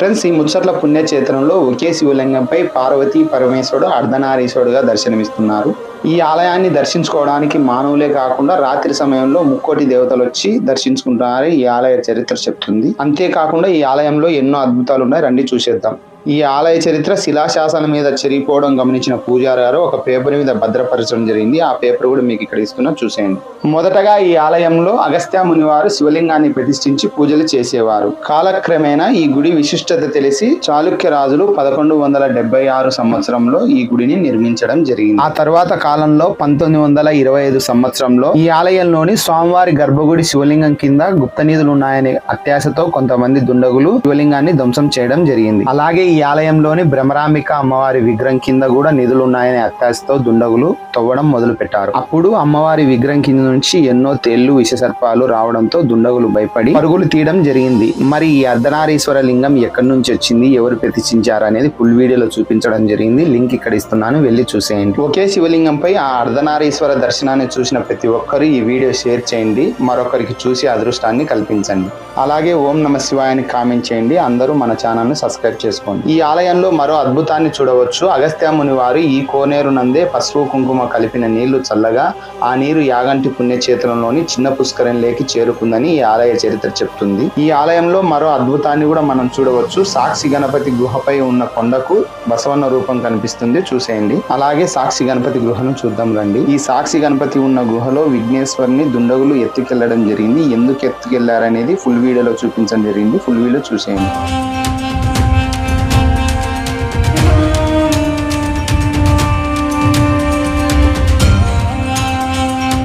Friends ఈ ముచ్చట్ల పుణ్యక్షేత్రంలో ఒకే శివలింగంపై పార్వతీ పరమేశ్వరుడు అర్ధనారీశ్వరుడుగా దర్శనమిస్తున్నారు. ఈ ఆలయాన్ని దర్శించుకోవడానికి మానవులే కాకుండా రాత్రి సమయంలో ముక్కోటి దేవతలు వచ్చి దర్శించుకుంటున్నారని ఈ ఆలయ చరిత్ర చెప్తుంది. అంతేకాకుండా ఈ ఆలయంలో ఎన్నో అద్భుతాలు ఉన్నాయి. రండి చూసేద్దాం. ఈ ఆలయ చరిత్ర శిలాశాసనం మీద చెరిగిపోవడం గమనించిన పూజారి గారు ఒక పేపర్ మీద భద్రపరచడం జరిగింది. ఆ పేపర్ కూడా మీకు ఇక్కడ ఇస్తున్నా. చూసేయండి. మొదటగా ఈ ఆలయంలో అగస్త్య మునివారు శివలింగాన్ని ప్రతిష్ఠించి పూజలు చేసేవారు. కాలక్రమేణా ఈ గుడి విశిష్టత తెలిసి చాళుక్య రాజులు పదకొండు వందల డెబ్బై ఆరు సంవత్సరంలో ఈ గుడిని నిర్మించడం జరిగింది. ఆ తర్వాత కాలంలో పంతొమ్మిది వందల ఇరవై ఐదు సంవత్సరంలో ఈ ఆలయంలోని స్వామివారి గర్భగుడి శివలింగం కింద గుప్త నిధులు ఉన్నాయనే అత్యాశతో కొంతమంది దుండగులు శివలింగాన్ని ధ్వంసం చేయడం జరిగింది. అలాగే ఈ ఆలయంలోని భ్రమరాంబిక అమ్మవారి విగ్రహం కింద కూడా నిధులు ఉన్నాయనే అత్యాశతో దుండగులు తవ్వడం మొదలు పెట్టారు అప్పుడు అమ్మవారి విగ్రహం కింద నుంచి ఎన్నో తేళ్ళు విషసర్పాలు రావడంతో దుండగులు భయపడి పరుగులు తీయడం జరిగింది. మరి ఈ అర్ధనారీశ్వర లింగం ఎక్కడి నుంచి వచ్చింది? ఎవరు ప్రతిష్ఠించారు అనేది ఫుల్ వీడియోలో చూపించడం జరిగింది. లింక్ ఇక్కడ ఇస్తున్నాను. వెళ్ళి చూసేయండి. ఒకే శివలింగం పై ఆ అర్ధనారీశ్వర దర్శనాన్ని చూసిన ప్రతి ఒక్కరు ఈ వీడియో షేర్ చేయండి. మరొకరికి చూసి అదృష్టాన్ని కల్పించండి. అలాగే ఓం నమ శివాయని కామెంట్ చేయండి. అందరూ మన ఛానల్ను సబ్స్క్రైబ్ చేసుకోండి. ఈ ఆలయంలో మరో అద్భుతాన్ని చూడవచ్చు. అగస్త్య ముని వారు ఈ కోనేరు నందే పసుపు కుంకుమ కలిపిన నీళ్ళు చల్లగా ఆ నీరు యాగంటి పుణ్యక్షేత్రంలోని చిన్న పుష్కరంలోకి చేరుకుందని ఈ ఆలయ చరిత్ర చెప్తుంది. ఈ ఆలయంలో మరో అద్భుతాన్ని కూడా మనం చూడవచ్చు. సాక్షి గణపతి గుహపై ఉన్న కొండకు బసవన్న రూపం కనిపిస్తుంది. చూసేయండి. అలాగే సాక్షి గణపతి గుహను చూద్దాం రండి. ఈ సాక్షి గణపతి ఉన్న గుహలో విఘ్నేశ్వరుని దుండగులు ఎత్తుకెళ్ళడం జరిగింది. ఎందుకు ఎత్తుకెళ్ళారనేది ఫుల్ వీడియోలో చూపించడం జరిగింది. ఫుల్ వీడియో చూసేయండి.